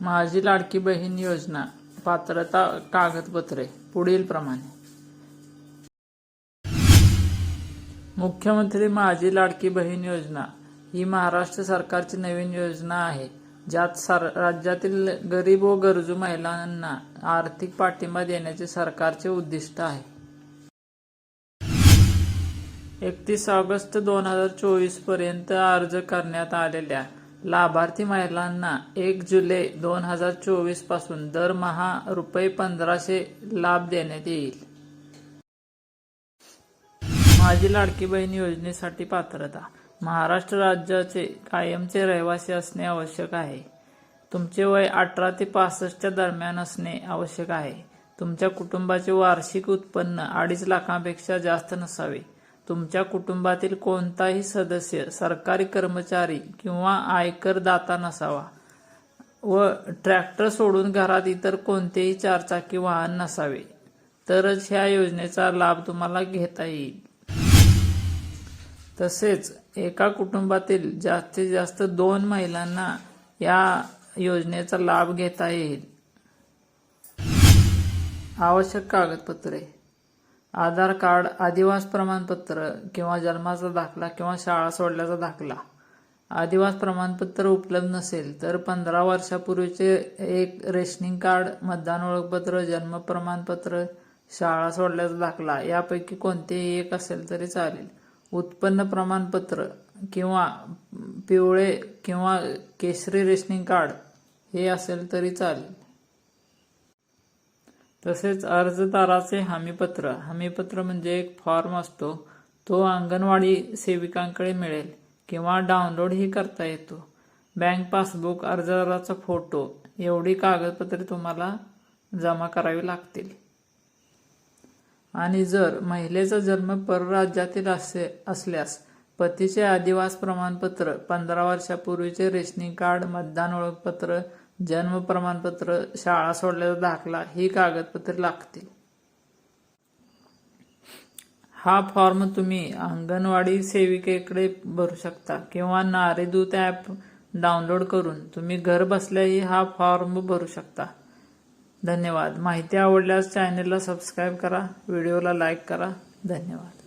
माझी लाडकी बहीण योजना पात्रता कागदपत्रे पुढील प्रमाणे. मुख्यमंत्री माझी लाडकी बहीण योजना ही महाराष्ट्र सरकारची नवीन योजना आहे. ज्यात सर राज्यातील गरीब व गरजू महिलांना आर्थिक पाठिंबा देण्याचे सरकारचे उद्दिष्ट आहे. एकतीस ऑगस्ट दोन हजार चोवीसपर्यंत अर्ज करण्यात आलेल्या लाभार्थी महिलांना एक जुलै दोन हजार चोवीसपासून दरमहा रुपये पंधराशे लाभ देण्यात येईल. माझी लाडकी बहीण योजनेसाठी पात्रता. महाराष्ट्र राज्याचे कायमचे रहिवासी असणे आवश्यक आहे. तुमचे वय अठरा ते पासष्टच्या दरम्यान असणे आवश्यक आहे. तुमच्या कुटुंबाचे वार्षिक उत्पन्न अडीच लाखांपेक्षा जास्त नसावे. तुमच्या कुटुंबातील कोणताही सदस्य सरकारी कर्मचारी किंवा आयकर दाता नसावा व ट्रॅक्टर सोडून घरात इतर कोणतेही चारचाकी वाहन नसावे तरच ह्या योजनेचा लाभ तुम्हाला घेता येईल. तसेच एका कुटुंबातील जास्तीत जास्त दोन महिलांना या योजनेचा लाभ घेता येईल. आवश्यक कागदपत्रे. आधार कार्ड आदिवास प्रमाणपत्र किंवा जन्माचा दाखला किंवा शाळा सोडल्याचा दाखला. आदिवास प्रमाणपत्र उपलब्ध नसेल तर पंधरा वर्षापूर्वीचे एक रेशनिंग कार्ड मतदान ओळखपत्र जन्म प्रमाणपत्र शाळा सोडल्याचा दाखला यापैकी कोणतेही एक असेल तरी चालेल. उत्पन्न प्रमाणपत्र किंवा पिवळे किंवा केशरी रेशनिंग कार्ड हे असेल तरी चालेल. तसेच अर्जदाराचे हमीपत्र. हमीपत्र म्हणजे एक फॉर्म असतो. तो अंगणवाडी सेविकांकडे मिळेल किंवा डाउनलोडही करता येतो. बँक पासबुक अर्जदाराचा फोटो एवढी कागदपत्रे तुम्हाला जमा करावी लागतील. आणि जर महिलेचा जन्म परराज्यातील असे असल्यास पतीचे आदिवास प्रमाणपत्र पंधरा वर्षापूर्वीचे रेशनिंग कार्ड मतदान ओळखपत्र जन्म प्रमाणपत्र शाळा सोडल्याचा दाखला ही कागदपत्रे लागतील. हा फॉर्म तुम्ही अंगणवाडी सेविकेकडे भरू शकता किंवा नारीदूत ॲप डाउनलोड करून तुम्ही घर बसल्याही हा फॉर्म भरू शकता. धन्यवाद. माहिती आवडल्यास चॅनलला सबस्क्राईब करा व्हिडिओला लाईक करा. धन्यवाद.